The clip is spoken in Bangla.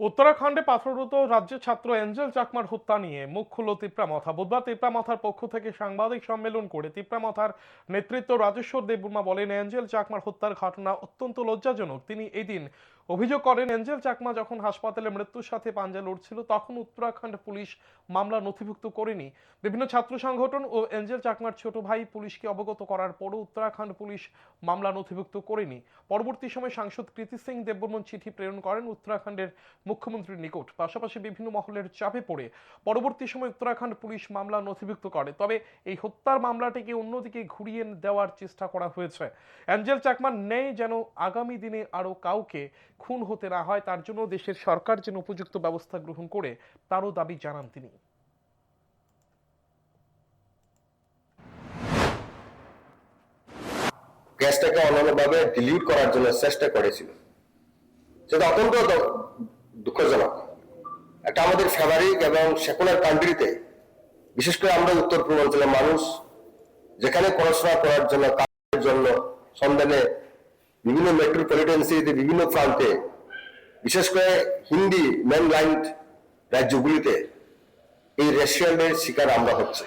উত্তরাখণ্ডে পাথররত রাজ্য ছাত্র এঞ্জেল চাকমার হত্যা নিয়ে মুখ খুলল তিপ্রামথা। বুধবার তিপ্রামথার পক্ষ থেকে সাংবাদিক সম্মেলন করে তিপ্রামথার নেতৃত্ব রাজেশ্বর দেববর্মা বলেন, এঞ্জেল চাকমার হত্যার ঘটনা অত্যন্ত লজ্জাজনক। তিনি এদিন অভিযোগ করেন, এঞ্জেল চাকমা যখন হাসপাতালে মৃত্যুর সাথে পাঞ্জা লড়ছিল, তখন উত্তরাখণ্ড পুলিশ মামলা নথিভুক্ত করেনি। বিভিন্ন ছাত্র সংগঠন ও এঞ্জেল চাকমার ছোট ভাই পুলিশকে অবগত করার পরও উত্তরাখণ্ড পুলিশ মামলা নথিভুক্ত করেনি। পরবর্তী সময় সাংসদ কৃতি সিং দেববর্মন চিঠি প্রেরণ করেন উত্তরাখণ্ডের মুখ্যমন্ত্রীর নিকট। পাশাপাশি বিভিন্ন মহলের চাপে পড়ে পরবর্তী সময় উত্তরাখণ্ড পুলিশ মামলা নথিভুক্ত করে। তবে এই হত্যার মামলাটিকে অন্যদিকে ঘুরিয়ে দেওয়ার চেষ্টা করা হয়েছে। অ্যাঞ্জেল চাকমার নেই যেন আগামী দিনে আরও কাউকে খুন হতে না হয়, তার জন্য দেশের সরকার যেন উপযুক্ত ব্যবস্থা গ্রহণ করে, তারও দাবি জানান তিনি। গ্যাসটাকে অন্যান্যভাবে ডিলিট করার জন্য চেষ্টা করেছিল। সেটা অত্যন্ত দুঃখজনক। একটা আমাদের ফেভারিক এবং সেকুলার কান্ট্রিতে বিশেষ করে আমরা উত্তর পূর্বাঞ্চলের মানুষ, যেখানে পড়াশোনা করার জন্য, কাজের জন্য সন্ধানে বিভিন্ন মেট্রোপলিটন সিটিতে বিভিন্ন প্রান্তে, বিশেষ করে হিন্দি মেন লাইন রাজ্যগুলিতে এই রেশিয়ালের শিকার আমরা হচ্ছে।